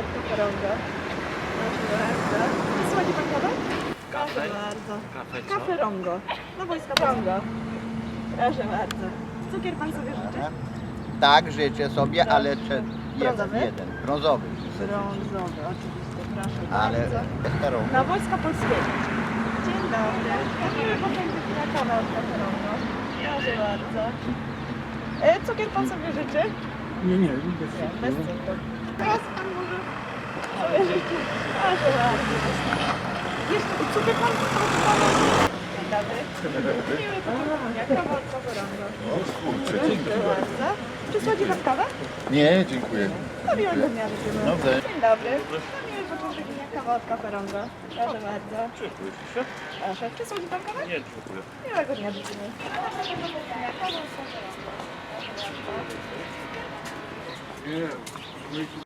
od kaferonga. Proszę bardzo. Słodzi pan kawę? Proszę Kafe? bardzo. Kafe? Kaferongo. No wojska Rongo. Proszę bardzo. Cukier pan sobie życzy? Tak, życzę sobie, ale cze- Brązowy? jeden, jeden, brązowy. Brązowy, oczywiście. Proszę Ale bardzo. kaferongo. Na Wojska Polskiego. Dzień dobry. Miły pochętny na kawę od kaferongo. Proszę bardzo. E, cukier pan sobie życzy? Nie, nie, bez Nie, bez cukru. Teraz pan sobie życzy. Proszę bardzo. Jeszcze cukier pan proszę pana. Dzień dobry. Miły pochętny kawa od kaferongo. Proszę bardzo. Czy słodzi pan kawę? Nie, dziękuję. No miłego dnia życzymy. Dobrze. Dzień dobry. No miły początek dnia kawa od kaferongo. Proszę bardzo. Proszę. Czy słodzi pan kawę? Nie, dziękuję. Miłego dnia życzymy. Nie.